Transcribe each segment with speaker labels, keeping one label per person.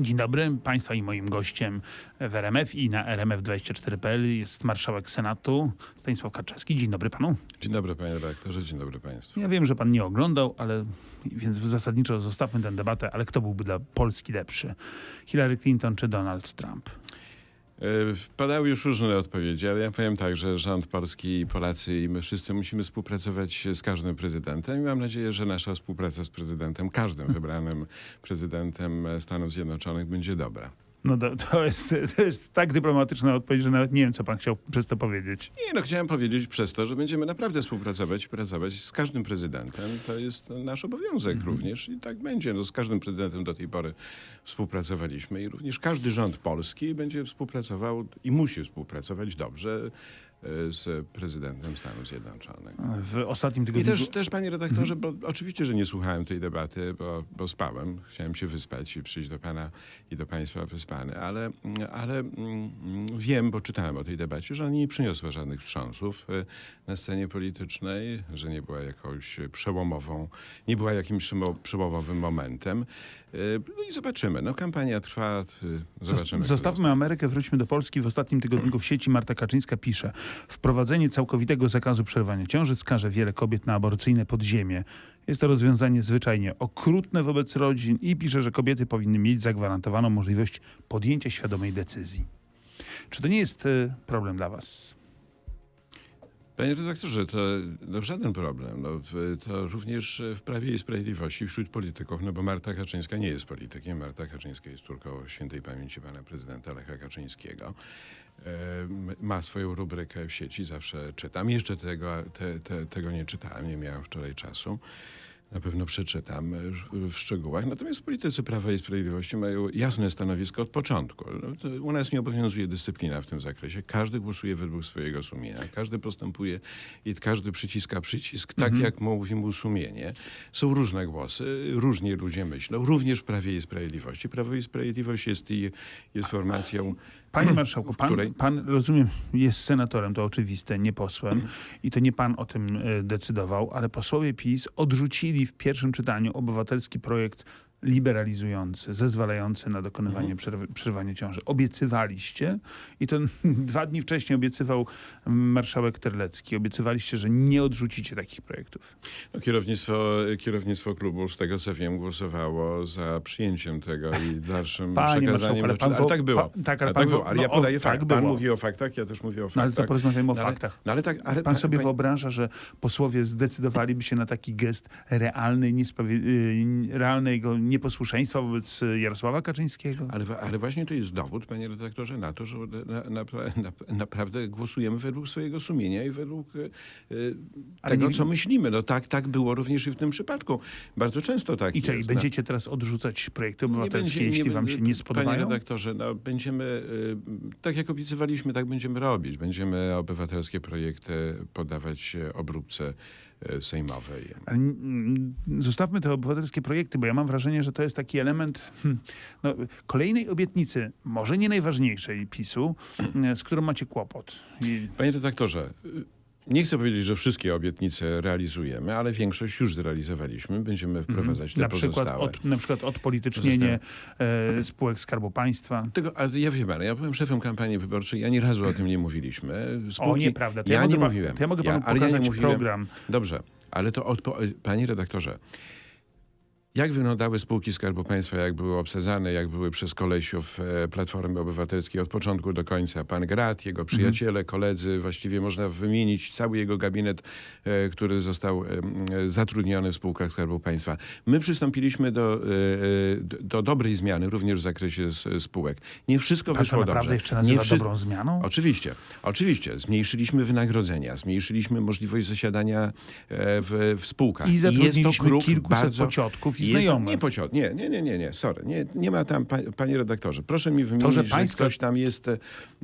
Speaker 1: Dzień dobry. Państwa i moim gościem w RMF i na RMF24.pl jest marszałek Senatu Stanisław Karczewski. Dzień dobry panu.
Speaker 2: Dzień dobry panie redaktorze, dzień dobry państwu.
Speaker 1: Ja wiem, że pan nie oglądał, ale więc zasadniczo zostawmy tę debatę, ale kto byłby dla Polski lepszy? Hillary Clinton czy Donald Trump?
Speaker 2: E, Padały już różne odpowiedzi, ale ja powiem tak, że rząd polski i Polacy i my wszyscy musimy współpracować z każdym prezydentem i mam nadzieję, że nasza współpraca z prezydentem, każdym wybranym prezydentem Stanów Zjednoczonych będzie dobra.
Speaker 1: No to, to, jest, to jest tak dyplomatyczna odpowiedź, że nawet nie wiem, co pan chciał przez to powiedzieć.
Speaker 2: Nie, no chciałem powiedzieć przez to, że będziemy naprawdę współpracować i pracować z każdym prezydentem. To jest nasz obowiązek również i tak będzie. No, z każdym prezydentem do tej pory współpracowaliśmy i również każdy rząd polski będzie współpracował i musi współpracować dobrze z prezydentem Stanów Zjednoczonych.
Speaker 1: W ostatnim
Speaker 2: I
Speaker 1: tygodniu...
Speaker 2: też, też panie redaktorze, bo oczywiście, że nie słuchałem tej debaty, bo, bo spałem. Chciałem się wyspać i przyjść do pana i do państwa wyspany, ale, ale mm, wiem, bo czytałem o tej debacie, że ona nie przyniosła żadnych wstrząsów e, na scenie politycznej, że nie była jakąś przełomową, nie była jakimś przełomowym momentem. E, No i zobaczymy. No kampania trwa, e, zobaczymy.
Speaker 1: Zostawmy Amerykę, wróćmy do Polski. W ostatnim tygodniku w sieci Marta Kaczyńska pisze Wprowadzenie całkowitego zakazu przerywania ciąży skaże wiele kobiet na aborcyjne podziemie. Jest to rozwiązanie zwyczajnie okrutne wobec rodzin i pisze, że kobiety powinny mieć zagwarantowaną możliwość podjęcia świadomej decyzji. Czy to nie jest e, problem dla was?
Speaker 2: Panie redaktorze, to no, żaden problem. No, to również w Prawie i Sprawiedliwości wśród polityków, no bo Marta Kaczyńska nie jest politykiem. Marta Kaczyńska jest córką świętej pamięci pana prezydenta Lecha Kaczyńskiego. E, ma swoją rubrykę w sieci, zawsze czytam. Jeszcze tego, te, te, tego nie czytałem, nie miałem wczoraj czasu. Na pewno przeczytam e, w szczegółach. Natomiast politycy Prawa i Sprawiedliwości mają jasne stanowisko od początku. No, u nas nie obowiązuje dyscyplina w tym zakresie. Każdy głosuje według swojego sumienia. Każdy postępuje i każdy przyciska przycisk tak, jak mówi mu sumienie. Są różne głosy, różnie ludzie myślą, również w Prawie i Sprawiedliwości. Prawo i Sprawiedliwość jest, i, jest formacją
Speaker 1: Panie marszałku, pan, pan rozumiem, jest senatorem, to oczywiste, nie posłem. I to nie pan o tym e, decydował, ale posłowie PiS odrzucili w pierwszym czytaniu obywatelski projekt liberalizujący, zezwalający na dokonywanie przerwy- przerywania ciąży. Obiecywaliście i to dwa dni wcześniej obiecywał marszałek Terlecki. Obiecywaliście, że nie odrzucicie takich projektów.
Speaker 2: No, kierownictwo, kierownictwo klubu, z tego co wiem, głosowało za przyjęciem tego i dalszym
Speaker 1: Panie
Speaker 2: przekazaniem.
Speaker 1: ale pan
Speaker 2: ale tak było.
Speaker 1: pa- tak, ale
Speaker 2: ale
Speaker 1: pan
Speaker 2: tak było. Ale
Speaker 1: no,
Speaker 2: ja podaję
Speaker 1: tak
Speaker 2: fakt. Pan
Speaker 1: było.
Speaker 2: mówi o faktach, ja też mówię o
Speaker 1: No
Speaker 2: faktach.
Speaker 1: ale to porozmawiajmy o
Speaker 2: No, ale-
Speaker 1: faktach.
Speaker 2: No ale tak, ale
Speaker 1: Pan
Speaker 2: pa-
Speaker 1: sobie
Speaker 2: pa-
Speaker 1: wyobraża, że posłowie zdecydowaliby się na taki gest realnej, niesprawie- y, realnego nieposłuszeństwa wobec y, Jarosława Kaczyńskiego?
Speaker 2: Ale, ale właśnie to jest dowód, panie redaktorze, na to, że na, na, na, naprawdę głosujemy według swojego sumienia i według e,
Speaker 1: Ale
Speaker 2: tego,
Speaker 1: nie-
Speaker 2: co myślimy. No tak, tak było również i w tym przypadku. Bardzo często tak
Speaker 1: I co, i
Speaker 2: jest.
Speaker 1: będziecie teraz odrzucać projekty
Speaker 2: No,
Speaker 1: obywatelskie, jeśli wam się nie
Speaker 2: Panie
Speaker 1: spodobają?
Speaker 2: redaktorze, no będziemy, y, tak jak obiecywaliśmy, tak będziemy robić. Będziemy obywatelskie projekty podawać e, obróbce sejmowej.
Speaker 1: Ale, mm, Zostawmy te obywatelskie projekty, bo ja mam wrażenie, że to jest taki element hmm, no, kolejnej obietnicy, może nie najważniejszej PiSu, y, z którą macie kłopot. I
Speaker 2: Panie redaktorze, nie chcę powiedzieć, że wszystkie obietnice realizujemy, ale większość już zrealizowaliśmy. Będziemy wprowadzać te
Speaker 1: na, przykład
Speaker 2: pozostałe.
Speaker 1: od, na przykład odpolitycznienie e, spółek Skarbu Państwa.
Speaker 2: Tego, ale ja wiem, ale ja byłem szefem kampanii wyborczej, ja ani razu o tym nie mówiliśmy.
Speaker 1: O,
Speaker 2: Spółki-
Speaker 1: nieprawda. To
Speaker 2: ja,
Speaker 1: ja,
Speaker 2: nie mówiłem.
Speaker 1: To ja mogę panu
Speaker 2: ale ja nie
Speaker 1: pokazać
Speaker 2: mówiłem.
Speaker 1: program.
Speaker 2: Dobrze, ale to odpo- panie redaktorze, jak wyglądały spółki Skarbu Państwa, jak były obsadzane, jak były przez kolesiów e, Platformy Obywatelskiej od początku do końca? Pan Grat, jego przyjaciele, koledzy, właściwie można wymienić cały jego gabinet, e, który został e, zatrudniony w spółkach Skarbu Państwa. My przystąpiliśmy do, do, do dobrej zmiany również w zakresie spółek. Nie wszystko
Speaker 1: Pan to
Speaker 2: wyszło
Speaker 1: naprawdę
Speaker 2: dobrze.
Speaker 1: jeszcze nazywa
Speaker 2: wszy-
Speaker 1: dobrą zmianą?
Speaker 2: Oczywiście, oczywiście. Zmniejszyliśmy wynagrodzenia, zmniejszyliśmy możliwość zasiadania w, w spółkach.
Speaker 1: I
Speaker 2: jest to
Speaker 1: zatrudniliśmy
Speaker 2: krok
Speaker 1: kilkuset
Speaker 2: bardzo...
Speaker 1: pociotków i
Speaker 2: jest to-. Nie pociot, nie, nie, nie, nie, nie, sorry. Nie, nie ma tam, pa, panie redaktorze, proszę mi wymienić,
Speaker 1: że
Speaker 2: że,
Speaker 1: pańska-
Speaker 2: ktoś tam jest, e,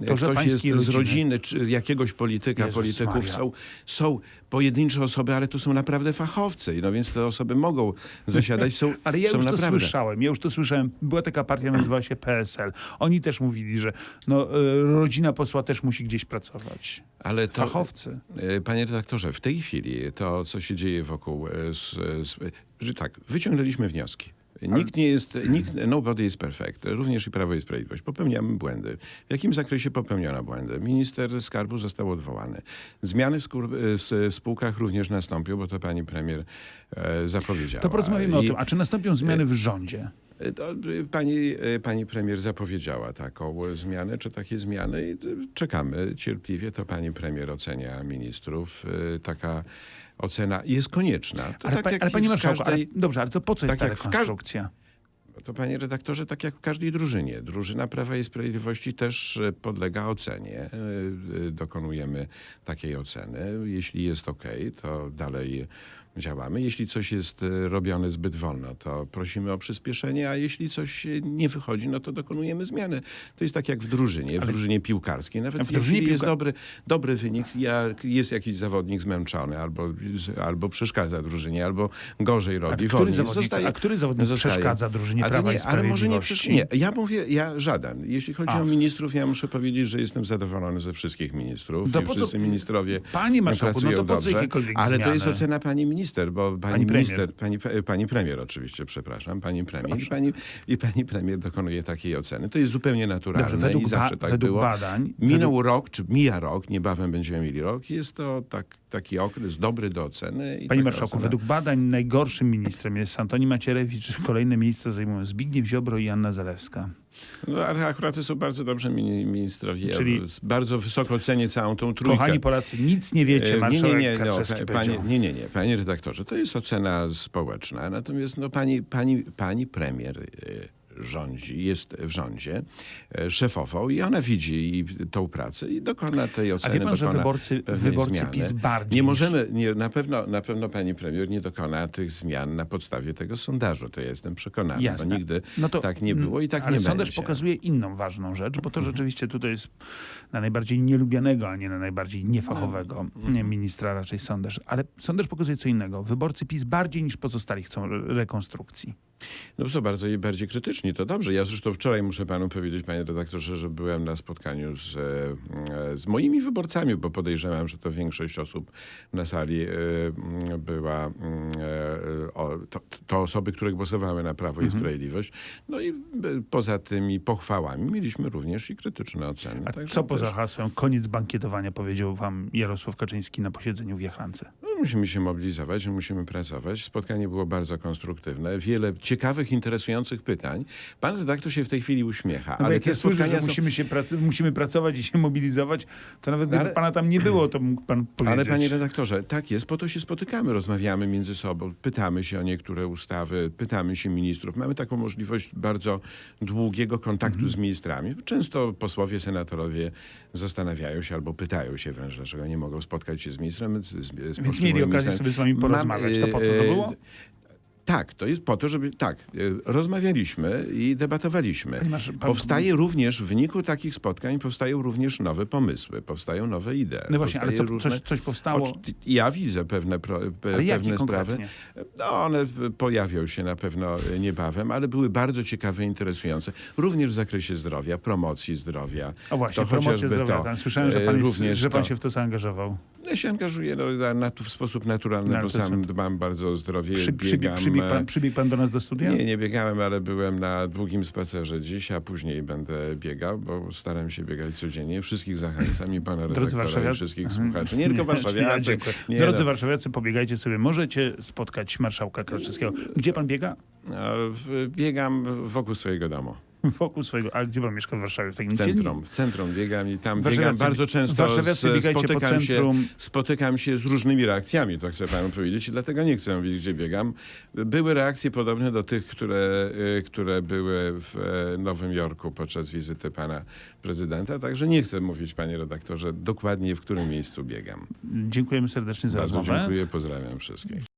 Speaker 1: to, że
Speaker 2: ktoś jest
Speaker 1: pańskie
Speaker 2: z
Speaker 1: rodziny-
Speaker 2: rodziny, czy jakiegoś polityka,
Speaker 1: Jezus
Speaker 2: polityków.
Speaker 1: Maria.
Speaker 2: Są, są pojedyncze osoby, ale to są naprawdę fachowcy. No więc te osoby mogą zasiadać, są,
Speaker 1: Ale ja
Speaker 2: są
Speaker 1: już to
Speaker 2: naprawdę.
Speaker 1: słyszałem, ja już to słyszałem. Była taka partia, nazywała się PSL. Oni też mówili, że no, e, rodzina posła też musi gdzieś pracować.
Speaker 2: Ale to,
Speaker 1: Fachowcy.
Speaker 2: E, Panie redaktorze, w tej chwili to, co się dzieje wokół, z, z, że tak, wyciągnęliśmy wnioski. Nikt nie jest, nikt, nobody is perfect. Również i Prawo i Sprawiedliwość. Popełniamy błędy. W jakim zakresie popełniono błędy? Minister Skarbu został odwołany. Zmiany w, w, spółkach również nastąpią, bo to pani premier e, zapowiedziała.
Speaker 1: To porozmawiamy o
Speaker 2: I-
Speaker 1: tym. A czy nastąpią zmiany w rządzie?
Speaker 2: E, e, pani, e, pani premier zapowiedziała taką zmianę, czy takie zmiany i czekamy cierpliwie. To pani premier ocenia ministrów. Taka ocena jest konieczna. To
Speaker 1: Ale,
Speaker 2: tak
Speaker 1: pa, ale
Speaker 2: i
Speaker 1: panie
Speaker 2: w
Speaker 1: marszałku, ale,
Speaker 2: każdej-
Speaker 1: dobrze, ale to po co jest
Speaker 2: tak
Speaker 1: ta
Speaker 2: w każ-
Speaker 1: rekonstrukcja?
Speaker 2: To panie redaktorze, tak jak w każdej drużynie. Drużyna Prawa i Sprawiedliwości też podlega ocenie. Dokonujemy takiej oceny. Jeśli jest ok, to dalej działamy. Jeśli coś jest e, robione zbyt wolno, to prosimy o przyspieszenie, a jeśli coś nie wychodzi, no to dokonujemy zmiany. To jest tak jak w drużynie, w drużynie piłkarskiej. Nawet
Speaker 1: A w drużynie
Speaker 2: jeśli jest
Speaker 1: piłka-
Speaker 2: dobry, dobry wynik, jak jest jakiś zawodnik zmęczony, albo, albo przeszkadza drużynie, albo gorzej
Speaker 1: A
Speaker 2: robi,
Speaker 1: który
Speaker 2: wolniej
Speaker 1: zawodnik,
Speaker 2: zostaje-
Speaker 1: a który zawodnik
Speaker 2: zostaje.
Speaker 1: przeszkadza drużynie
Speaker 2: A
Speaker 1: Prawa
Speaker 2: nie, ale może nie, nie, ja mówię, ja żaden. Jeśli chodzi
Speaker 1: Ach.
Speaker 2: o ministrów, ja muszę powiedzieć, że jestem zadowolony ze wszystkich ministrów.
Speaker 1: To
Speaker 2: I
Speaker 1: po co-
Speaker 2: wszyscy ministrowie
Speaker 1: Panie marszałku, no
Speaker 2: pracują
Speaker 1: to po
Speaker 2: dobrze. Ale to jest ocena pani minister, bo pani,
Speaker 1: Pani premier.
Speaker 2: minister, pani, pe- pani premier oczywiście, przepraszam, pani premier i pani, i pani premier dokonuje takiej oceny. To jest zupełnie naturalne
Speaker 1: Dobrze, według
Speaker 2: i zawsze tak
Speaker 1: według
Speaker 2: było.
Speaker 1: badań-
Speaker 2: Minął rok, czy mija rok, niebawem będziemy mieli rok. Jest to tak, taki okres dobry do oceny. I
Speaker 1: Panie
Speaker 2: taka
Speaker 1: marszałku,
Speaker 2: ocena-
Speaker 1: według badań najgorszym ministrem jest Antoni Macierewicz. Kolejne miejsce zajmują Zbigniew Ziobro i Anna Zalewska.
Speaker 2: No, akurat są bardzo dobrze mini- ministrowie. Ja
Speaker 1: Czyli-
Speaker 2: bardzo wysoko cenię całą tą trójkę.
Speaker 1: Kochani Polacy, nic nie wiecie,
Speaker 2: E,
Speaker 1: marszałek
Speaker 2: nie, nie, nie, no, panie, nie, nie, nie, panie redaktorze, to jest ocena społeczna. Natomiast no, pani, pani, pani premier e, rządzi, jest w rządzie e, szefową i ona widzi tą pracę i dokona tej
Speaker 1: A
Speaker 2: oceny.
Speaker 1: wie pan, że wyborcy, wyborcy
Speaker 2: zmiany.
Speaker 1: PiS bardziej
Speaker 2: Nie możemy, nie, na, pewno, na pewno pani premier nie dokona tych zmian na podstawie tego sondażu. To ja jestem przekonany,
Speaker 1: Jasne.
Speaker 2: bo nigdy
Speaker 1: No to-
Speaker 2: tak nie było i tak
Speaker 1: ale
Speaker 2: nie
Speaker 1: sondaż
Speaker 2: będzie.
Speaker 1: pokazuje inną ważną rzecz, bo to rzeczywiście tutaj jest na najbardziej nielubianego, a nie na najbardziej niefachowego nie, ministra raczej sondaż. Ale sondaż pokazuje co innego. Wyborcy PiS bardziej niż pozostali chcą re- rekonstrukcji.
Speaker 2: No są bardzo i bardziej krytyczni, to dobrze. Ja zresztą wczoraj muszę panu powiedzieć, panie redaktorze, że byłem na spotkaniu z, e, z moimi wyborcami, bo podejrzewam, że to większość osób na sali e, była, e, to, to osoby, które głosowały na Prawo i Sprawiedliwość. No i poza tymi pochwałami mieliśmy również i krytyczne oceny.
Speaker 1: A
Speaker 2: Także
Speaker 1: co poza
Speaker 2: też,
Speaker 1: hasłem koniec bankietowania powiedział wam Jarosław Kaczyński na posiedzeniu w Jachlance?
Speaker 2: no, musimy się mobilizować, musimy pracować. Spotkanie było bardzo konstruktywne. Wiele ciekawych, interesujących pytań. Pan redaktor się w tej chwili uśmiecha,
Speaker 1: No bo
Speaker 2: ale
Speaker 1: jak
Speaker 2: te
Speaker 1: ja słyszę, że
Speaker 2: są...
Speaker 1: musimy, się prac- musimy pracować i się mobilizować, to nawet
Speaker 2: No
Speaker 1: gdyby
Speaker 2: ale-
Speaker 1: pana tam nie było, to mógł pan powiedzieć.
Speaker 2: Ale panie redaktorze, tak jest, po to się spotykamy, rozmawiamy między sobą, pytamy się o niektóre ustawy, pytamy się ministrów. Mamy taką możliwość bardzo długiego kontaktu
Speaker 1: Mhm.
Speaker 2: z ministrami. Często posłowie, senatorowie zastanawiają się albo pytają się wręcz, dlaczego nie mogą spotkać się z ministrem. Z, z
Speaker 1: Więc mieli okazję
Speaker 2: ministrami.
Speaker 1: sobie z wami
Speaker 2: Mam,
Speaker 1: porozmawiać. To po to to
Speaker 2: e,
Speaker 1: było?
Speaker 2: Tak, to jest po to, żeby. Tak, e, rozmawialiśmy i debatowaliśmy.
Speaker 1: Marsz- pan-
Speaker 2: Powstaje również w wyniku takich spotkań powstają również nowe pomysły, powstają nowe idee.
Speaker 1: No właśnie, ale co,
Speaker 2: różne-
Speaker 1: coś, coś powstało?
Speaker 2: Ja widzę pewne, pro, pewne sprawy. No, one pojawią się na pewno niebawem, ale były bardzo ciekawe, interesujące. Również w zakresie zdrowia, promocji zdrowia.
Speaker 1: O właśnie,
Speaker 2: To
Speaker 1: promocja zdrowia.
Speaker 2: to,
Speaker 1: Tam słyszałem, że
Speaker 2: e,
Speaker 1: pan, jest,
Speaker 2: również
Speaker 1: że pan
Speaker 2: to.
Speaker 1: się w to zaangażował.
Speaker 2: Ja się angażuję no, na, w sposób naturalny,
Speaker 1: No,
Speaker 2: bo sam
Speaker 1: są-
Speaker 2: dbam bardzo o zdrowie.
Speaker 1: Przy,
Speaker 2: biegam,
Speaker 1: przybiegł,
Speaker 2: e,
Speaker 1: pan, przybiegł pan do nas do studia?
Speaker 2: Nie, nie biegałem, ale byłem na długim spacerze dziś, a później będę biegał, bo staram się biegać codziennie. Wszystkich zachęcam i pana
Speaker 1: Drodzy
Speaker 2: redaktora i
Speaker 1: warszawiacy,
Speaker 2: wszystkich
Speaker 1: Mhm.
Speaker 2: słuchaczy. Nie tylko warszawiacy. Nie,
Speaker 1: Drodzy
Speaker 2: no.
Speaker 1: warszawiacy, pobiegajcie sobie. Możecie spotkać marszałka Kraczewskiego. Gdzie pan biega?
Speaker 2: W- Biegam wokół swojego domu.
Speaker 1: Wokół swojego. A gdzie pan mieszka w Warszawie? W takim
Speaker 2: centrum, w centrum biegam i tam biegam bardzo często. z, spotykam, się, spotykam się z różnymi reakcjami, to chcę panu powiedzieć, i dlatego nie chcę mówić, gdzie biegam. Były reakcje podobne do tych, które, y, które były w e, Nowym Jorku podczas wizyty pana prezydenta, także nie chcę mówić, panie redaktorze, dokładnie w którym miejscu biegam.
Speaker 1: Dziękujemy serdecznie za
Speaker 2: Bardzo
Speaker 1: rozmowę.
Speaker 2: dziękuję, pozdrawiam wszystkich.